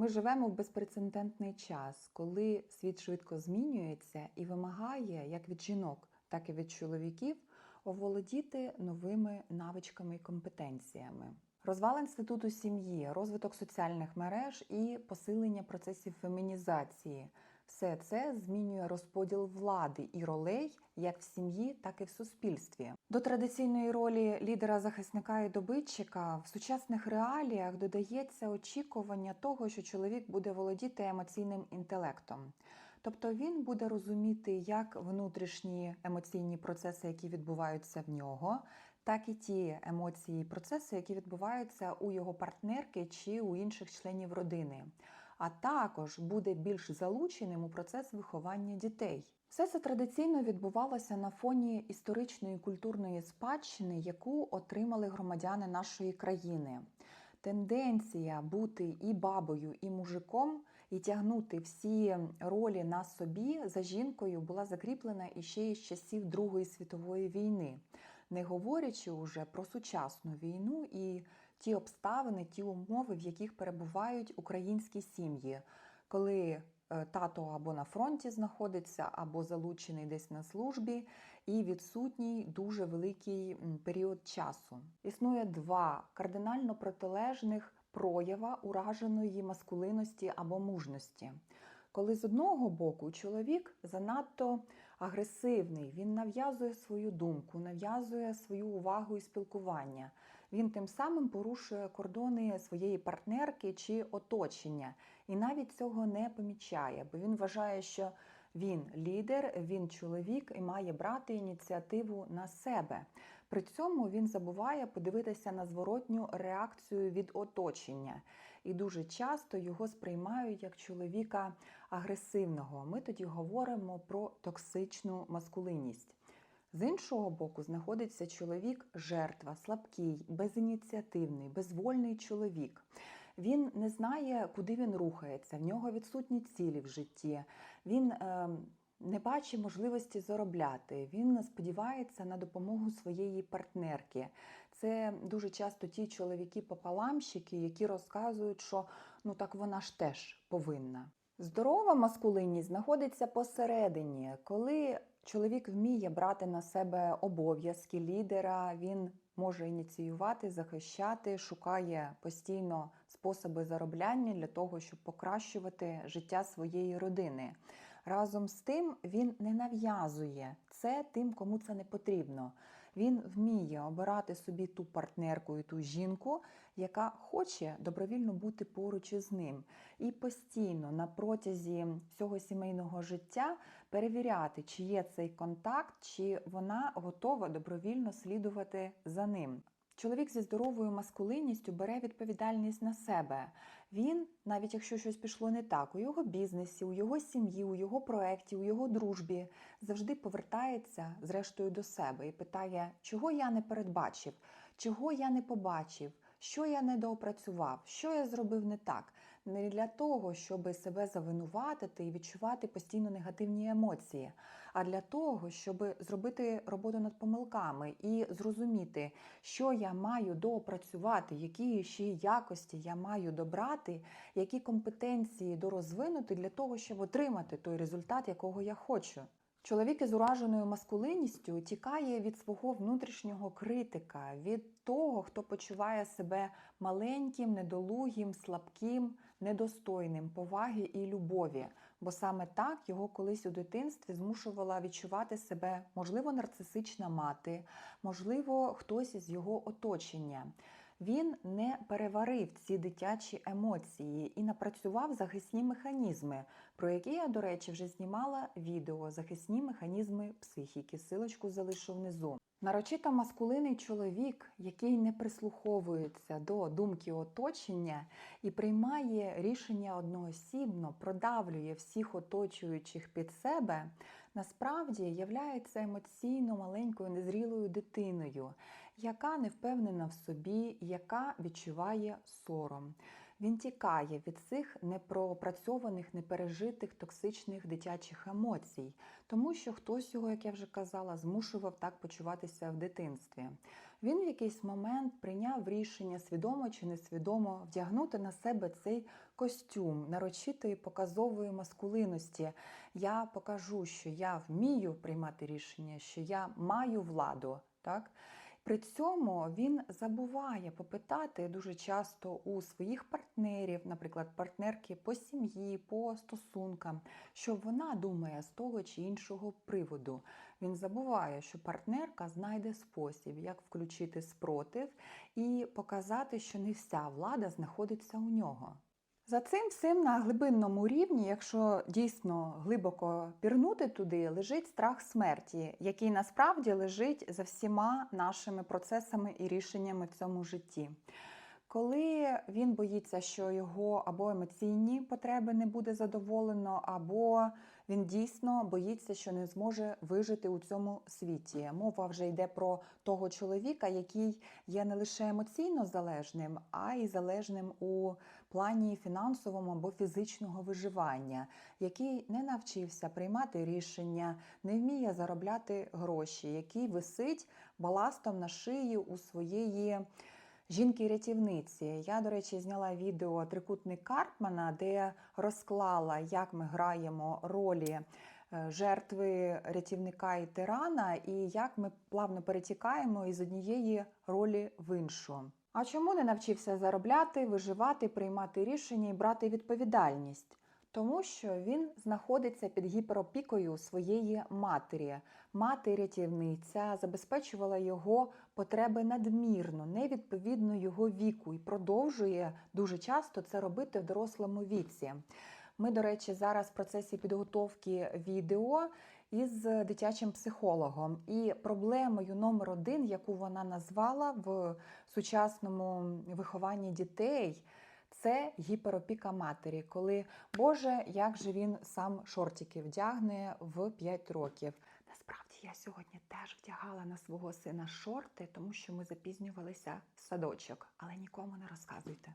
Ми живемо в безпрецедентний час, коли світ швидко змінюється і вимагає як від жінок, так і від чоловіків оволодіти новими навичками і компетенціями. Розвал інституту сім'ї, розвиток соціальних мереж і посилення процесів фемінізації все це змінює розподіл влади і ролей як в сім'ї, так і в суспільстві. До традиційної ролі лідера захисника і добитчика в сучасних реаліях додається очікування того, що чоловік буде володіти емоційним інтелектом. Тобто він буде розуміти як внутрішні емоційні процеси, які відбуваються в нього, так і ті емоції і процеси, які відбуваються у його партнерки чи у інших членів родини, а також буде більш залученим у процес виховання дітей. Все це традиційно відбувалося на фоні історичної і культурної спадщини, яку отримали громадяни нашої країни. Тенденція бути і бабою, і мужиком, і тягнути всі ролі на собі за жінкою була закріплена іще із часів Другої світової війни, не говорячи уже про сучасну війну і ті обставини, ті умови, в яких перебувають українські сім'ї, коли е, тато або на фронті знаходиться, або залучений десь на службі, і відсутній дуже великий період часу. Існує два кардинально протилежних проява ураженої маскулинності або мужності. Коли з одного боку чоловік занадто агресивний, він нав'язує свою думку, нав'язує свою увагу і спілкування. Він тим самим порушує кордони своєї партнерки чи оточення, і навіть цього не помічає, бо він вважає, що він лідер, він чоловік і має брати ініціативу на себе. При цьому він забуває подивитися на зворотню реакцію від оточення, і дуже часто його сприймають як чоловіка агресивного. Ми тоді говоримо про токсичну маскулинність. З іншого боку, знаходиться чоловік жертва, слабкий, безініціативний, безвольний чоловік. Він не знає, куди він рухається, в нього відсутні цілі в житті. Він е, не бачить можливості заробляти. Він сподівається на допомогу своєї партнерки. Це дуже часто ті чоловіки-пополамщики, які розказують, що ну так вона ж теж повинна. Здорова маскулинність знаходиться посередині, коли чоловік вміє брати на себе обов'язки лідера, він може ініціювати, захищати, шукає постійно способи заробляння для того, щоб покращувати життя своєї родини. Разом з тим він не нав'язує це тим, кому це не потрібно. Він вміє обирати собі ту партнерку і ту жінку, яка хоче добровільно бути поруч із ним, і постійно на протязі всього сімейного життя перевіряти, чи є цей контакт, чи вона готова добровільно слідувати за ним. Чоловік зі здоровою маскулинністю бере відповідальність на себе. Він, навіть якщо щось пішло не так, у його бізнесі, у його сім'ї, у його проєкті, у його дружбі, завжди повертається зрештою до себе і питає, чого я не передбачив, чого я не побачив, що я не доопрацював, що я зробив не так. Не для того, щоб себе завинуватити і відчувати постійно негативні емоції, а для того, щоб зробити роботу над помилками і зрозуміти, що я маю доопрацювати, які ще якості я маю добрати, які компетенції дорозвинути для того, щоб отримати той результат, якого я хочу. Чоловік із ураженою маскулинністю тікає від свого внутрішнього критика, від того, хто почуває себе маленьким, недолугим, слабким, недостойним поваги і любові. Бо саме так його колись у дитинстві змушувала відчувати себе, можливо, нарцисична мати, можливо, хтось із його оточення. Він не переварив ці дитячі емоції і напрацював захисні механізми, про які я, до речі, вже знімала відео захисні механізми психіки. Силочку залишу внизу. Нарочито маскулинний чоловік, який не прислуховується до думки оточення і приймає рішення одноосібно, продавлює всіх оточуючих під себе, насправді являється емоційно маленькою незрілою дитиною, яка не впевнена в собі, яка відчуває сором. Він тікає від цих непропрацьованих, непережитих токсичних дитячих емоцій, тому що хтось його, як я вже казала, змушував так почуватися в дитинстві. Він в якийсь момент прийняв рішення свідомо чи несвідомо вдягнути на себе цей костюм нарочитої показової маскулинності. Я покажу, що я вмію приймати рішення, що я маю владу. Так? При цьому він забуває попитати дуже часто у своїх партнерів, наприклад, партнерки по сім'ї, по стосункам, що вона думає з того чи іншого приводу. Він забуває, що партнерка знайде спосіб, як включити спротив і показати, що не вся влада знаходиться у нього. За цим всім на глибинному рівні, якщо дійсно глибоко пірнути туди, лежить страх смерті, який насправді лежить за всіма нашими процесами і рішеннями в цьому житті. Коли він боїться, що його або емоційні потреби не буде задоволено, або він дійсно боїться, що не зможе вижити у цьому світі. Мова вже йде про того чоловіка, який є не лише емоційно залежним, а й залежним у плані фінансовому або фізичного виживання, який не навчився приймати рішення, не вміє заробляти гроші, який висить баластом на шиї у своєї. Жінки-рятівниці. Я, до речі, зняла відео Трикутник Карпмана, де розклала, як ми граємо ролі е, жертви рятівника і тирана, і як ми плавно перетікаємо із однієї ролі в іншу. А чому не навчився заробляти, виживати, приймати рішення і брати відповідальність? Тому що він знаходиться під гіперопікою своєї матері. Мати рятівниця забезпечувала його потреби надмірно, невідповідно його віку, і продовжує дуже часто це робити в дорослому віці. Ми, до речі, зараз в процесі підготовки відео із дитячим психологом. І проблемою номер один, яку вона назвала в сучасному вихованні дітей. Це гіперопіка матері, коли Боже, як же він сам шортики вдягне в 5 років. Насправді я сьогодні теж вдягала на свого сина шорти, тому що ми запізнювалися в садочок, але нікому не розказуйте.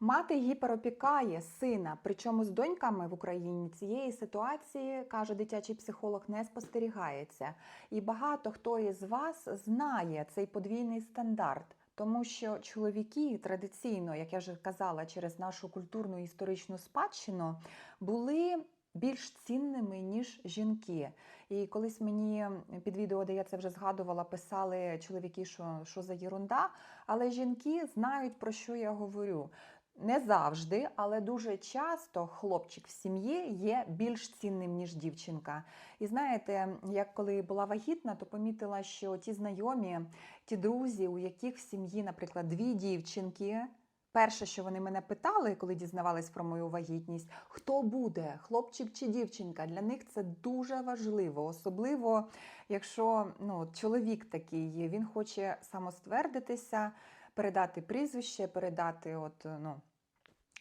Мати гіперопікає сина, причому з доньками в Україні цієї ситуації, каже дитячий психолог, не спостерігається. І багато хто із вас знає цей подвійний стандарт. Тому що чоловіки традиційно, як я вже казала, через нашу культурну і історичну спадщину були більш цінними, ніж жінки. І колись мені під відео, де я це вже згадувала, писали чоловіки, що, що за єрунда, але жінки знають, про що я говорю. Не завжди, але дуже часто хлопчик в сім'ї є більш цінним, ніж дівчинка. І знаєте, як коли була вагітна, то помітила, що ті знайомі, ті друзі, у яких в сім'ї, наприклад, дві дівчинки. Перше, що вони мене питали, коли дізнавались про мою вагітність, хто буде, хлопчик чи дівчинка, для них це дуже важливо, особливо якщо ну, чоловік такий, він хоче самоствердитися, передати прізвище, передати от, ну,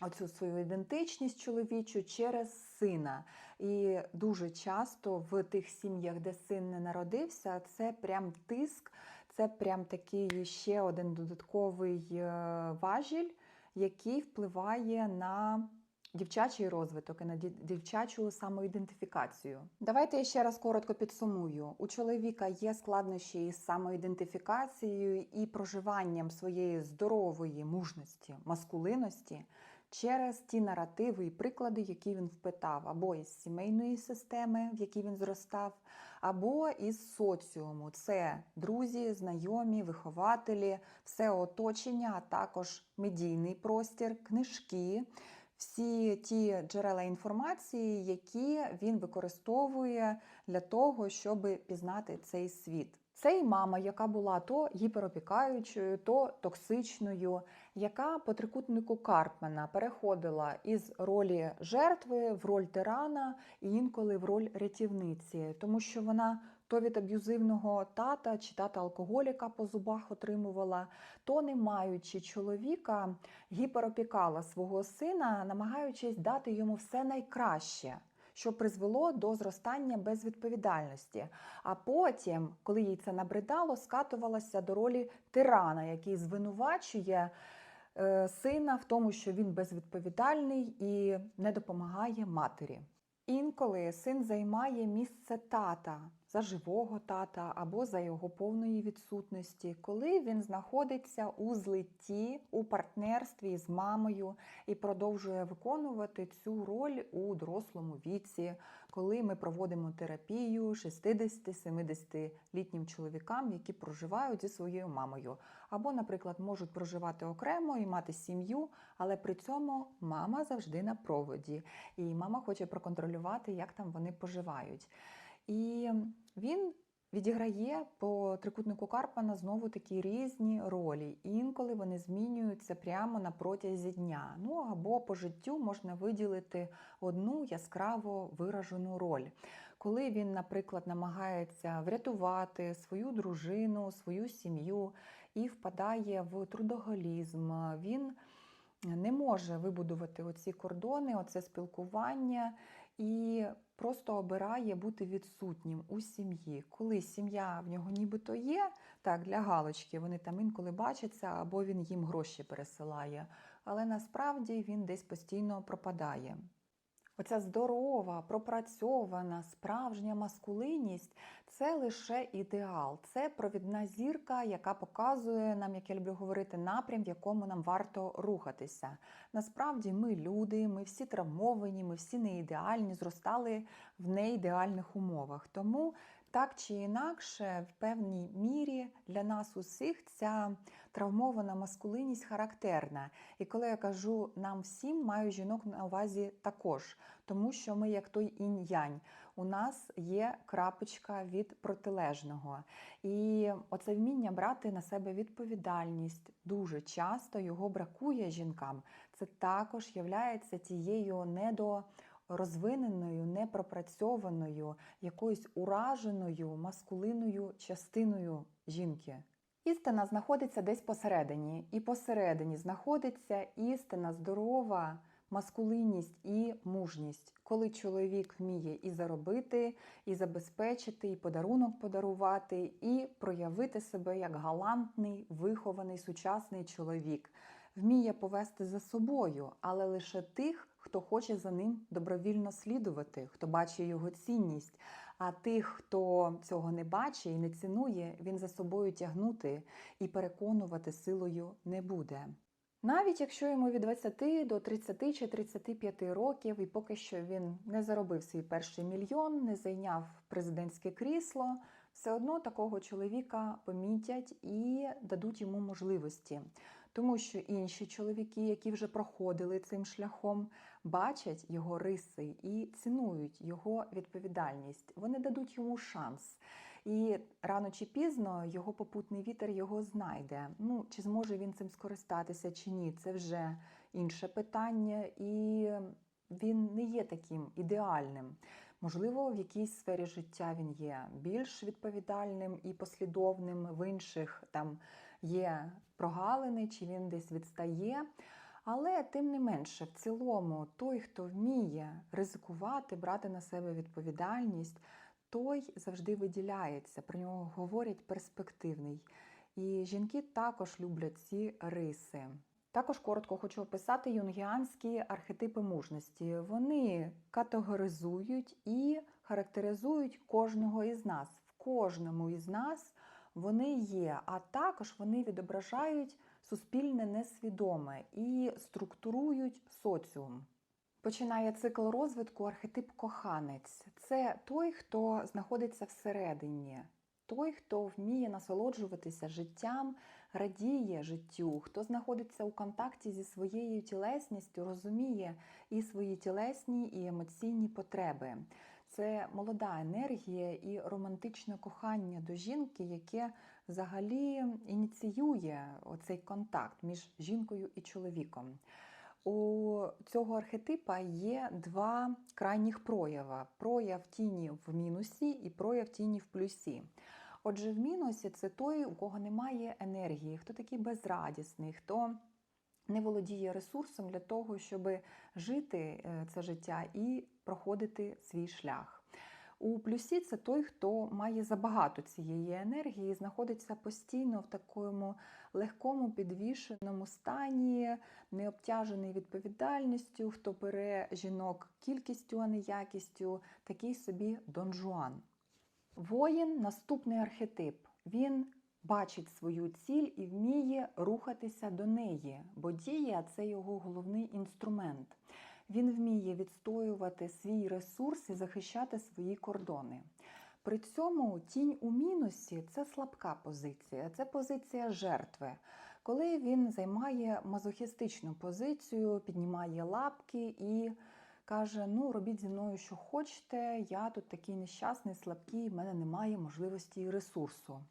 оцю свою ідентичність чоловічу через сина. І дуже часто в тих сім'ях, де син не народився, це прям тиск, це прям такий ще один додатковий е, важіль, який впливає на дівчачий розвиток і на дівчачу самоідентифікацію. Давайте я ще раз коротко підсумую: у чоловіка є складнощі із самоідентифікацією і проживанням своєї здорової мужності, маскулинності. Через ті наративи і приклади, які він впитав, або із сімейної системи, в якій він зростав, або із соціуму. Це друзі, знайомі, вихователі, все оточення, а також медійний простір, книжки, всі ті джерела інформації, які він використовує для того, щоб пізнати цей світ. Це і мама, яка була то гіперопікаючою, то токсичною, яка по трикутнику Карпмана переходила із ролі жертви в роль тирана і інколи в роль рятівниці, тому що вона то від аб'юзивного тата чи тата алкоголіка по зубах отримувала, то не маючи чоловіка, гіперопікала свого сина, намагаючись дати йому все найкраще що призвело до зростання безвідповідальності. А потім, коли їй це набридало, скатувалася до ролі тирана, який звинувачує е, сина в тому, що він безвідповідальний і не допомагає матері. Інколи син займає місце тата, за живого тата або за його повної відсутності, коли він знаходиться у злитті, у партнерстві з мамою і продовжує виконувати цю роль у дорослому віці, коли ми проводимо терапію 60-70-літнім чоловікам, які проживають зі своєю мамою, або, наприклад, можуть проживати окремо і мати сім'ю, але при цьому мама завжди на проводі, і мама хоче проконтролювати, як там вони поживають. І він відіграє по трикутнику Карпана знову такі різні ролі. Інколи вони змінюються прямо на протязі дня. Ну або по життю можна виділити одну яскраво виражену роль. Коли він, наприклад, намагається врятувати свою дружину, свою сім'ю і впадає в трудоголізм, він не може вибудувати оці кордони, оце спілкування і просто обирає бути відсутнім у сім'ї. Коли сім'я в нього нібито є, так, для галочки, вони там інколи бачаться, або він їм гроші пересилає, але насправді він десь постійно пропадає. Оця здорова, пропрацьована, справжня маскулинність це лише ідеал, це провідна зірка, яка показує нам, як я люблю говорити, напрям, в якому нам варто рухатися. Насправді, ми люди, ми всі травмовані, ми всі не ідеальні, зростали в неідеальних умовах. Тому так чи інакше, в певній мірі для нас усіх ця травмована маскулинність характерна. І коли я кажу нам всім, маю жінок на увазі також, тому що ми, як той інь-янь, у нас є крапочка від протилежного. І оце вміння брати на себе відповідальність дуже часто його бракує жінкам. Це також є тією недо розвиненою, непропрацьованою, якоюсь ураженою маскулинною частиною жінки. Істина знаходиться десь посередині, і посередині знаходиться істина здорова маскулинність і мужність, коли чоловік вміє і заробити, і забезпечити, і подарунок подарувати, і проявити себе як галантний, вихований сучасний чоловік, вміє повести за собою, але лише тих, хто хоче за ним добровільно слідувати, хто бачить його цінність. А тих, хто цього не бачить і не цінує, він за собою тягнути і переконувати силою не буде. Навіть якщо йому від 20 до 30 чи 35 років, і поки що він не заробив свій перший мільйон, не зайняв президентське крісло, все одно такого чоловіка помітять і дадуть йому можливості. Тому що інші чоловіки, які вже проходили цим шляхом, бачать його риси і цінують його відповідальність. Вони дадуть йому шанс. І рано чи пізно його попутний вітер його знайде. Ну чи зможе він цим скористатися чи ні, це вже інше питання, і він не є таким ідеальним. Можливо, в якійсь сфері життя він є більш відповідальним і послідовним, в інших там є прогалини, чи він десь відстає. Але тим не менше, в цілому, той, хто вміє ризикувати, брати на себе відповідальність той завжди виділяється, про нього говорять перспективний. І жінки також люблять ці риси. Також коротко хочу описати юнгіанські архетипи мужності. Вони категоризують і характеризують кожного із нас. В кожному із нас вони є, а також вони відображають суспільне несвідоме і структурують соціум. Починає цикл розвитку архетип коханець. Це той, хто знаходиться всередині, той, хто вміє насолоджуватися життям, радіє життю, хто знаходиться у контакті зі своєю тілесністю, розуміє і свої тілесні і емоційні потреби. Це молода енергія і романтичне кохання до жінки, яке взагалі ініціює оцей контакт між жінкою і чоловіком. У цього архетипа є два крайніх проява: прояв тіні в мінусі і прояв тіні в плюсі. Отже, в мінусі це той, у кого немає енергії, хто такий безрадісний, хто не володіє ресурсом для того, щоб жити е, це життя і проходити свій шлях. У плюсі це той, хто має забагато цієї енергії, знаходиться постійно в такому легкому підвішеному стані, не обтяжений відповідальністю, хто бере жінок кількістю, а не якістю, такий собі донжуан. Воїн наступний архетип. Він бачить свою ціль і вміє рухатися до неї, бо дія це його головний інструмент. Він вміє відстоювати свій ресурс і захищати свої кордони. При цьому тінь у мінусі це слабка позиція, це позиція жертви. Коли він займає мазохістичну позицію, піднімає лапки і каже: Ну, робіть зі мною, що хочете, я тут такий нещасний, слабкий, в мене немає можливості і ресурсу.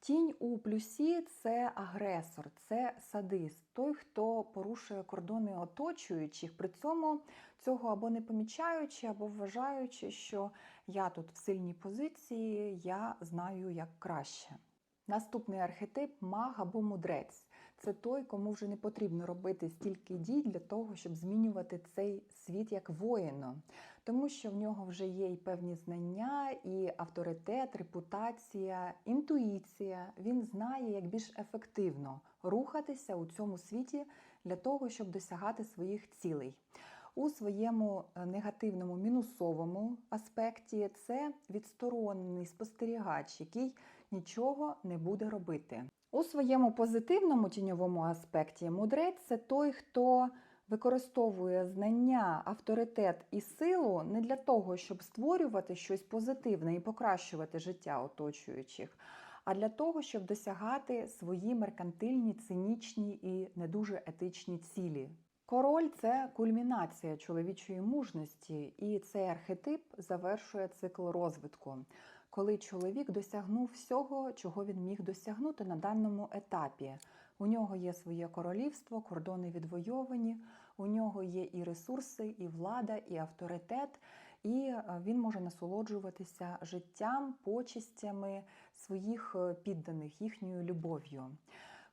Тінь у плюсі це агресор, це садист, той, хто порушує кордони оточуючих, при цьому цього або не помічаючи, або вважаючи, що я тут в сильній позиції, я знаю як краще. Наступний архетип маг або мудрець. Це той, кому вже не потрібно робити стільки дій для того, щоб змінювати цей світ як воїну, тому що в нього вже є і певні знання, і авторитет, репутація, інтуїція. Він знає, як більш ефективно рухатися у цьому світі для того, щоб досягати своїх цілей. У своєму е, негативному мінусовому аспекті це відсторонений спостерігач, який нічого не буде робити. У своєму позитивному тіньовому аспекті мудрець це той, хто використовує знання, авторитет і силу не для того, щоб створювати щось позитивне і покращувати життя оточуючих, а для того, щоб досягати свої меркантильні, цинічні і не дуже етичні цілі. Король це кульмінація чоловічої мужності, і цей архетип завершує цикл розвитку, коли чоловік досягнув всього, чого він міг досягнути на даному етапі. У нього є своє королівство, кордони відвойовані, у нього є і ресурси, і влада, і авторитет, і е, він може насолоджуватися життям, почестями своїх е, підданих, їхньою любов'ю.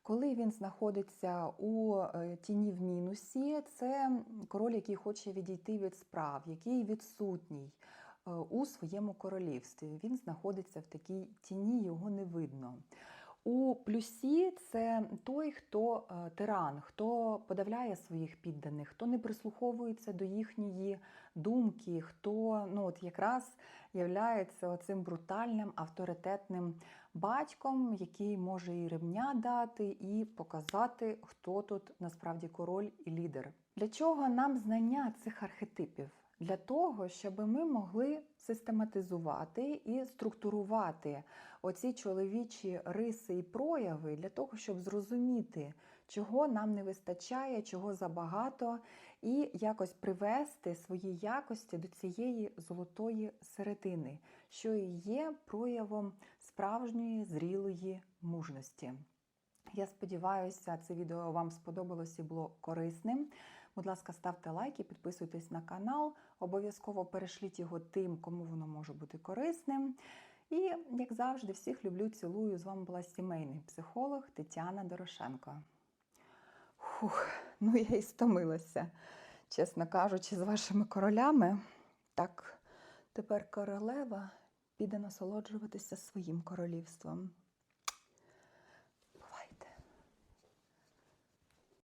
Коли він знаходиться у е, тіні в мінусі, це король, який хоче відійти від справ, який відсутній у своєму королівстві. Він знаходиться в такій тіні, його не видно. У плюсі це той, хто е, тиран, хто подавляє своїх підданих, хто не прислуховується до їхньої думки, хто ну от якраз являється оцим брутальним авторитетним батьком, який може і ремня дати, і показати, хто тут насправді король і лідер. Для чого нам знання цих архетипів? Для того, щоб ми могли систематизувати і структурувати оці чоловічі риси і прояви для того, щоб зрозуміти, чого нам не вистачає, чого забагато, і якось привести свої якості до цієї золотої середини, що і є проявом справжньої зрілої мужності. Я сподіваюся, це відео вам сподобалось і було корисним. Будь ласка, ставте лайки, підписуйтесь на канал, обов'язково перешліть його тим, кому воно може бути корисним. І, як завжди, всіх люблю, цілую. З вами була сімейний психолог Тетяна Дорошенко. Фух, ну я і стомилася, чесно кажучи, з вашими королями. Так, тепер королева піде насолоджуватися своїм королівством.